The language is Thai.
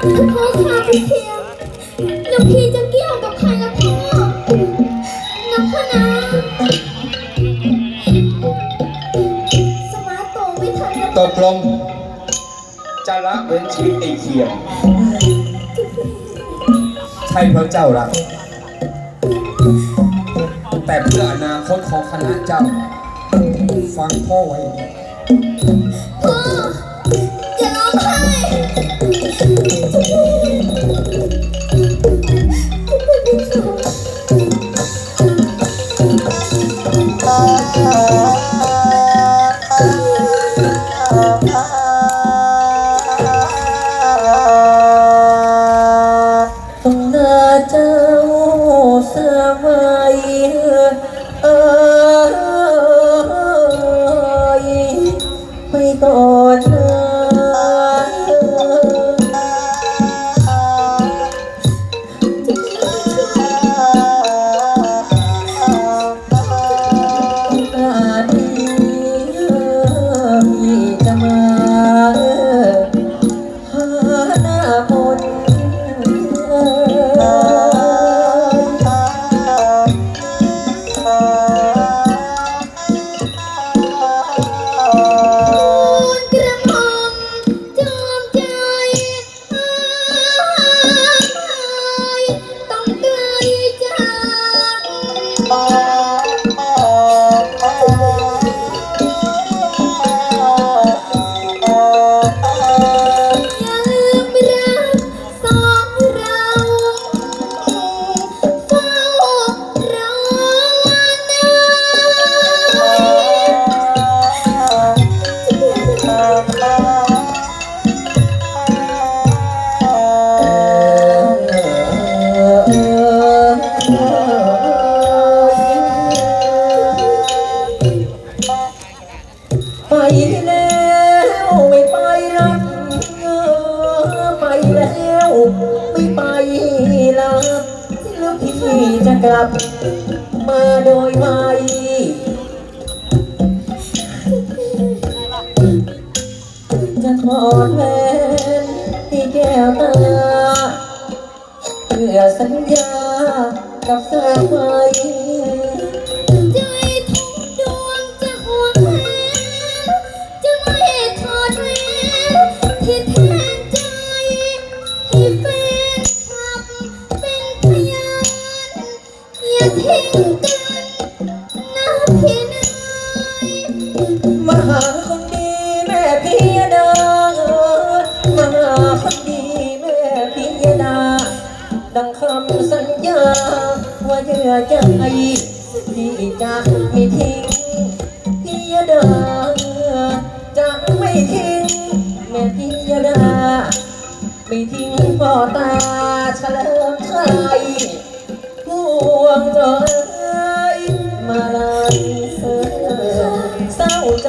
พ่อคะพี่เทียมแล้วพี่จะเกี่ยวกับใครล่ะพ่อนะพ่อนะสมาร์ทโตไม่ทันแล้วตกลงจะละเว้นชีวิตไอ้เคียมใช่เพราะเจ้ารัก แต่เพื่ออนาคตของคณะเจ้า ฟังพ่อไว้ พ่ออย่าร้องไห้ แล้วไม่ไปรับไปแล้วไม่ไปรับแล้วพี่จะกลับมาโดยไม่จะถอดแหวนที่แก้วตาเพื่อสัญญากับสาวไว้ ดังคำสัญญา ว่าเยื่อใจที่จะไม่ทิ้งพิยดาจะไม่ทิ้งแม่พิยดาไม่ทิ้งพ่อตาเฉลิมไทยห่วงเอ่ยมาลายเสือเศร้าใจ